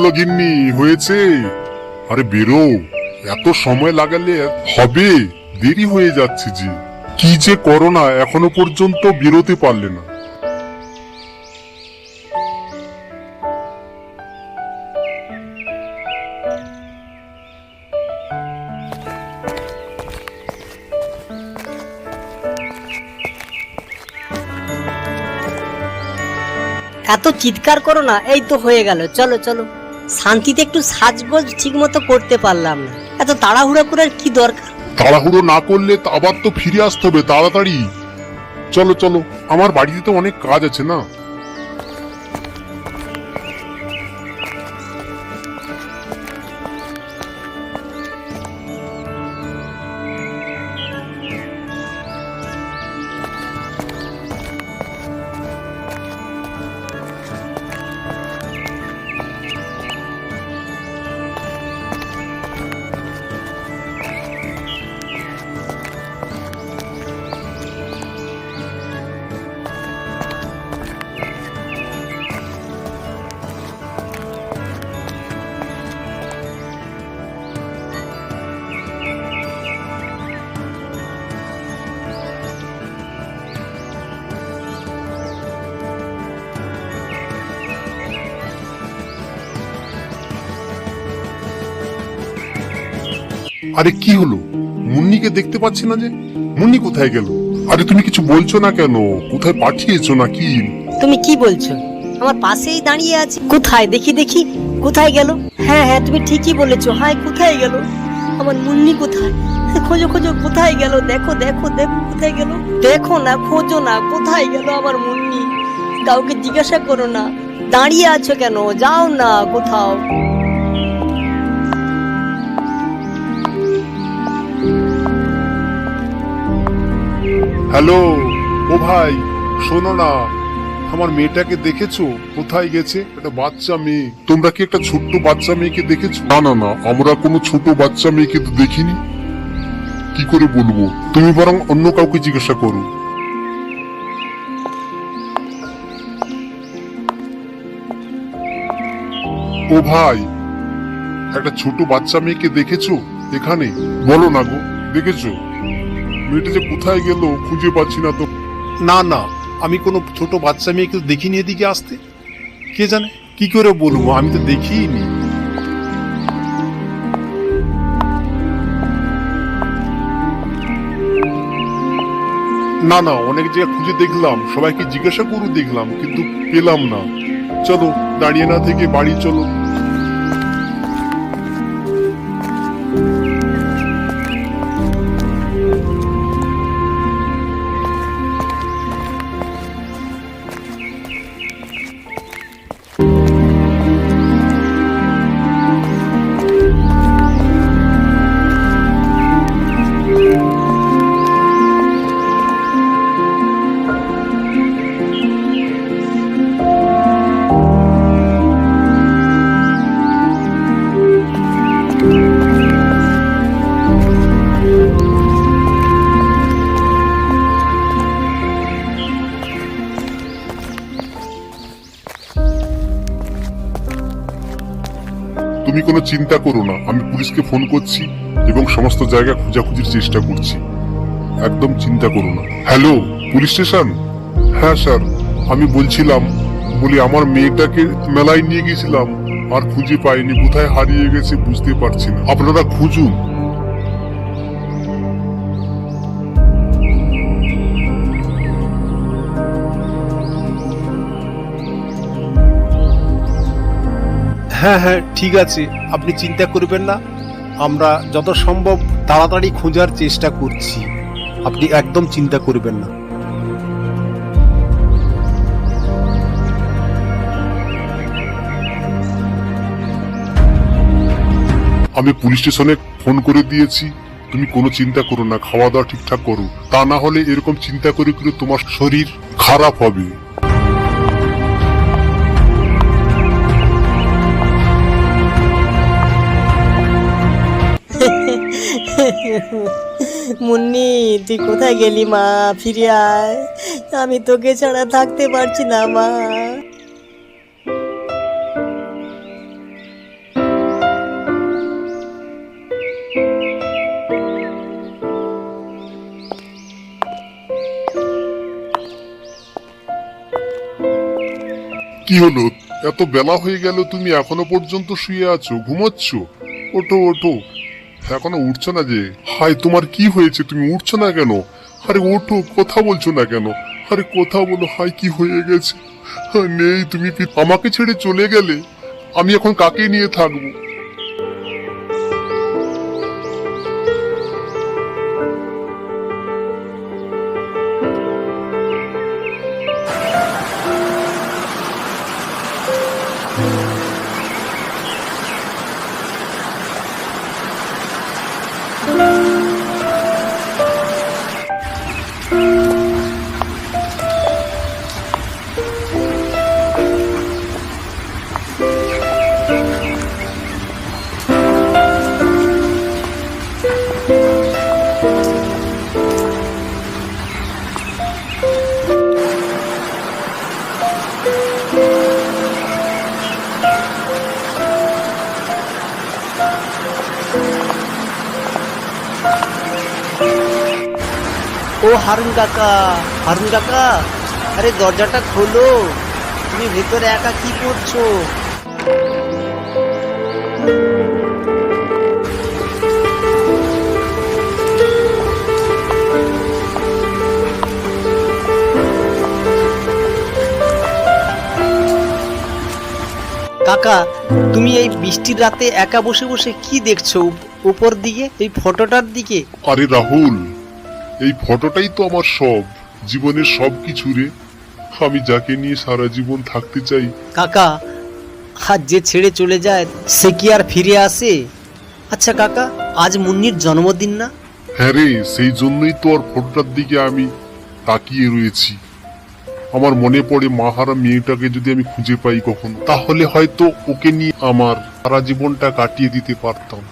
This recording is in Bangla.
হলো গিন্নি, হয়েছে। আরে বেরো, এত সময় লাগালে হবে, দেরি হয়ে যাচ্ছে যে। কি যে করো না এখনও পর্যন্ত বেরোতে পারলে না। এত চিৎকার করো না, এই তো হয়ে গেল। চলো চলো। শান্তিতে একটু সাজগোজ ঠিক মতো করতে পারলাম না। এত তাড়াহুড়ো করার কি দরকার? তাড়াহুড়ো না করলে আবার তো ফিরে আসতে হবে, তাড়াতাড়ি। চলো চলো, আমার বাড়িতে তো অনেক কাজ আছে না? আরে কি হলো? মুন্নিকে দেখতে পাচ্ছি না যে? মুন্নি কোথায় গেল? আরে তুমি কিছু বলছো না কেন? কোথায় পাঠিয়েছো না কি তুমি কি বলছো? আমার পাশেই দাঁড়িয়ে আছে। কোথায়? দেখি দেখি। কোথায় গেল? হ্যাঁ হ্যাঁ তুমি ঠিকই বলেছ। হায়, কোথায় গেল? আমার মুন্নি কোথায়? খোঁজো খোঁজো, কোথায় গেল? দেখো দেখো দেখো, কোথায় গেল? দেখো না, খোঁজো না, কোথায় গেল আমার মুন্নি? কাউকে জিজ্ঞাসা করো না। দাঁড়িয়ে আছো কেন? যাও না কোথাও। হ্যালো ও ভাই শোনো না। আমার মেয়েটাকে দেখেছ? কোথায় গেছে? একটা বাচ্চা মেয়ে। তোমরা কি একটা ছোট্ট বাচ্চা মেয়েকে দেখেছ? না না না আমরা কোনো ছোট বাচ্চা মেয়েকে তো দেখিনি। কি করে বলব? তুমি বরং অন্য কাউকে জিজ্ঞাসা করো। ও ভাই একটা ছোট বাচ্চা মেয়েকে দেখেছ? এখানে। বলো না গো দেখেছ? মেয়েটা যে কোথায় গেল খুঁজে পাচ্ছি না তো। না না, আমি কোনো ছোট বাচ্চা মেয়েকে দেখিনি এদিকে আসতে। কে জানে কি করে বলব, আমি তো দেখিনি। না না, অনেক জায়গায় খুঁজে দেখলাম, সবাইকে জিজ্ঞাসা করে দেখলাম, কিন্তু পেলাম না। চলো, দাঁড়িয়ে না থেকে বাড়ি চলো। তুমি কোনো চিন্তা করো না। আমি পুলিশকে ফোন করছি এবং সমস্ত জায়গা খোঁজাখুঁজির চেষ্টা করছি। একদম চিন্তা করো না। Hello, police station? হ্যাঁ স্যার। আমি বলছিলাম, বলি আমার মেয়েটাকে মেলায় নিয়ে গেছিলাম আর খুঁজে পাইনি। কোথায় হারিয়ে গেছে বুঝতে পারছি না। আপনারা খুঁজুন। হ্যাঁ হ্যাঁ ঠিক আছে। আপনি চিন্তা করবেন না। আমরা যত সম্ভব তাড়াতাড়ি খোঁজার চেষ্টা করছি। আপনি একদম চিন্তা করবেন না। আমি পুলিশ স্টেশনে ফোন করে দিয়েছি। তুমি কোনো চিন্তা করো না, খাওয়া দাওয়া ঠিকঠাক করো। তা না হলে এরকম চিন্তা করে করে তোমার শরীর খারাপ হবে। মুন্নি, তুই কোথায় গেলি মা? ফিরে আয়। আমি তোকে ছাড়া থাকতে পারছি না, মা। কি হলো? এত বেলা হয়ে গেল, তুমি এখনও পর্যন্ত শুয়ে আছো? ঘুমাচ্ছ? ওঠো ওঠো। এখনও উঠছো না যে? হাই তোমার কি হয়েছে? তুমি উঠছো না কেন? আরে ওঠো, কথা বলছো না কেন? আরে কথা বলো হাই কি হয়ে গেছে? নেই, তুমি আমাকে ছেড়ে চলে গেলে? আমি এখন কাকে নিয়ে থাকব? ও হারুন কাকা হারুন কাকা, আরে দরজাটা খোলো। তুমি ভেতরে একা কি করছ? কাকা, তুমি এই বৃষ্টির রাতে একা বসে বসে কি দেখছ উপ- উপর দিকে, এই ফটোটার দিকে? আরে রাহুল এই ফটোটাই তো আমার সব জীবনের সব কিছু রে। আমি যাকে নিয়ে সারা জীবন থাকতে চাই। কাকা আজ যে ছেড়ে চলে যায় সে কি আর ফিরে আসে? আচ্ছা কাকা আজ মুন্নির জন্মদিন না? হ্যাঁ রে সেই জন্যই তো আর ফটোটার দিকে আমি তাকিয়ে রয়েছি। আমার মনে পড়ে মাহারা মেয়েটাকে যদি আমি খুঁজে পাই কখন তাহলে হয়তো ওকে নিয়ে আমার সারা জীবনটা কাটিয়ে দিতে পারতাম।